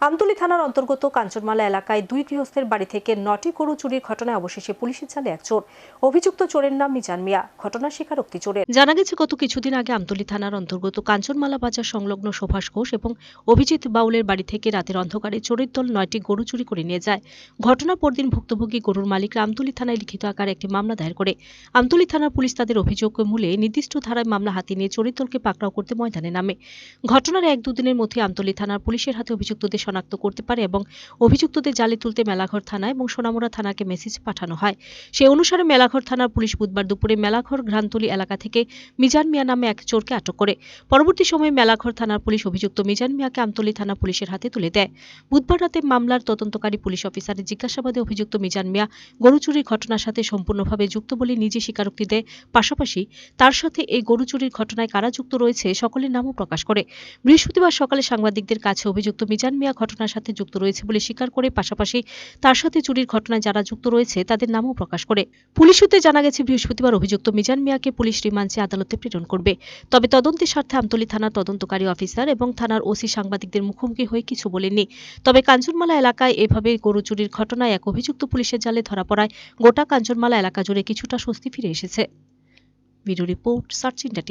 আমতলী থানার অন্তর্গত কাঞ্চনমালা এলাকায় দুই গৃহস্থের বাড়ি থেকে নটি গরু চুরির ঘটনায় অবশেষে পুলিশের জালে এক চোর অভিযুক্ত চোরের নাম মিজান মিয়া। ঘটনার স্বীকারোক্তি চোরের। জানা গেছে, গত কিছুদিন আগে আমতলী থানার অন্তর্গত কাঞ্চনমালা বাজার সংলগ্ন সুভাষ ঘোষ এবং অভিজিৎ বাউলের বাড়ি থেকে রাতের অন্ধকারে চোরের দল নয়টি গরু চুরি করে নিয়ে যায়। ঘটনা পরদিন ভুক্তভোগী গরুর মালিকরা আমতলী থানায় লিখিত আকারে একটি মামলা দায়ের করে। আমতলী থানার পুলিশ তাদের অভিযোগ মূলে নির্দিষ্ট ধারায় মামলা হাতে নিয়ে চোরের দলকে পাকড়াও করতে ময়দানে নামে। ঘটনার এক দুদিনের মধ্যে আমতলী থানার পুলিশের হাতে অভিযুক্তদের শনাক্ত করতে পারে এবং অভিযুক্তদের জালে তুলতে মেলাঘর থানা এবং সোনামুড়া থানাকে মেসেজ পাঠানো হয়। সেই অনুসারে মেলাঘর থানার পুলিশ বুধবার দুপুরে মেলাঘর ঘ্রান্তলি এলাকা থেকে মিজান মিয়া নামে এক চোরকে আটক করে। পরবর্তী সময়ে মেলাঘর থানার পুলিশ অভিযুক্ত মিজান মিয়াকে আমতলী থানা পুলিশের হাতে তুলে দেয়। বুধবার রাতে মামলার তদন্তকারী পুলিশ অফিসারের জিজ্ঞাসাবাদে অভিযুক্ত মিজান মিয়া গরু চুরির ঘটনার সাথে সম্পূর্ণভাবে যুক্ত বলে নিজে স্বীকারোক্তি দেয়। পাশাপাশি তার সাথে এই গরু চুরির ঘটনায় কারা যুক্ত রয়েছে সকলের নামও প্রকাশ করে। বৃহস্পতিবার সকালে সাংবাদিকদের কাছে অভিযুক্ত মিজান মিয়া ঘটনার সাথে যুক্ত রয়েছে বলে স্বীকার করে পাশাপাশি তার সাথে চুরির ঘটনায় যারা যুক্ত রয়েছে তাদের নামও প্রকাশ করে। পুলিশ সূত্রে জানা গেছে, বৃহস্পতিবার অভিযুক্ত মিজান মিয়াকে পুলিশ রিমান্ডে আদালতে প্রেরণ করবে। তবে তদন্তের স্বার্থে আমতলী থানার তদন্তকারী অফিসার এবং থানার ওসি সাংবাদিকদের মুখোমুখি হয়ে কিছু বলেননি। তবে কাঞ্চনমালা এলাকায় এভাবে গরু চুরির ঘটনায় এক অভিযুক্ত পুলিশের জালে ধরা পড়ায় গোটা কাঞ্চনমালা এলাকা জুড়ে কিছুটা স্বস্তি ফিরে এসেছে। Video report, search India